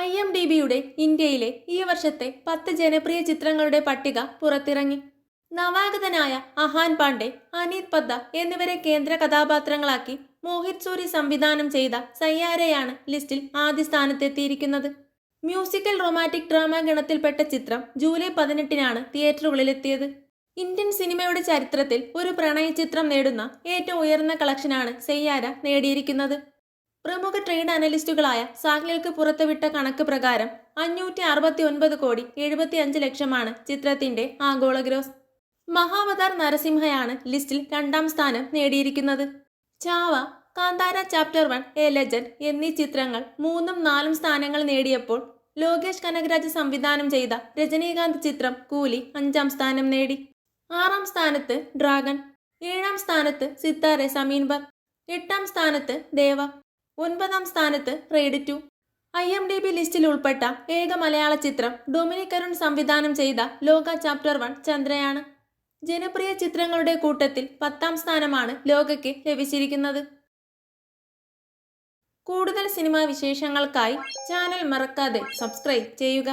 I M D ബിയുടെ ഇന്ത്യയിലെ ഈ വർഷത്തെ പത്ത് ജനപ്രിയ ചിത്രങ്ങളുടെ പട്ടിക പുറത്തിറങ്ങി. നവാഗതനായ അഹാൻ പാണ്ഡെ അനീത് പദ്ദ എന്നിവരെ കേന്ദ്ര കഥാപാത്രങ്ങളാക്കി മോഹിത് സൂരി സംവിധാനം ചെയ്ത സയ്യാരയാണ് ലിസ്റ്റിൽ ആദ്യ സ്ഥാനത്തെത്തിയിരിക്കുന്നത്. മ്യൂസിക്കൽ റൊമാറ്റിക് ഡ്രാമ ഗണത്തിൽപ്പെട്ട ചിത്രം ജൂലൈ പതിനെട്ടിനാണ് തിയേറ്ററുകളിലെത്തിയത്. ഇന്ത്യൻ സിനിമയുടെ ചരിത്രത്തിൽ ഒരു പ്രണയ ചിത്രം നേടുന്ന ഏറ്റവും ഉയർന്ന കളക്ഷനാണ് സയ്യാര നേടിയിരിക്കുന്നത്. പ്രമുഖ ട്രേഡ് അനലിസ്റ്റുകളായ സാഗ്ലിൽക്ക് പുറത്തുവിട്ട കണക്ക് പ്രകാരം അഞ്ഞൂറ്റി അറുപത്തി ഒൻപത് കോടി എഴുപത്തി അഞ്ച് ലക്ഷമാണ് ചിത്രത്തിന്റെ ആഗോള ഗ്രോസ്. മഹാവതാർ നരസിംഹയാണ് ലിസ്റ്റിൽ രണ്ടാം സ്ഥാനം നേടിയിരിക്കുന്നത്. Chhaava Kantara chapter one a legend എന്നീ ചിത്രങ്ങൾ മൂന്നും നാലും സ്ഥാനങ്ങൾ നേടിയപ്പോൾ ലോകേഷ് കനകരാജ് സംവിധാനം ചെയ്ത രജനീകാന്ത് ചിത്രം കൂലി അഞ്ചാം സ്ഥാനം നേടി. ആറാം സ്ഥാനത്ത് ഡ്രാഗൺ ഏഴാം സ്ഥാനത്ത് സിത്താരെ സമീൻബർ എട്ടാം സ്ഥാനത്ത് ദേവ. ഒൻപതാം സ്ഥാനത്ത് raid two I M D B ലിസ്റ്റിൽ ഉൾപ്പെട്ട ഏക മലയാള ചിത്രം ഡൊമിനിക് അരുൺ സംവിധാനം ചെയ്ത ലോക ചാപ്റ്റർ വൺ ചന്ദ്രയാണ്. ജനപ്രിയ ചിത്രങ്ങളുടെ കൂട്ടത്തിൽ പത്താം സ്ഥാനമാണ് ലോകയ്ക്ക് ലഭിച്ചിരിക്കുന്നത്. കൂടുതൽ സിനിമാ വിശേഷങ്ങൾക്കായി ചാനൽ മറക്കാതെ സബ്സ്ക്രൈബ് ചെയ്യുക.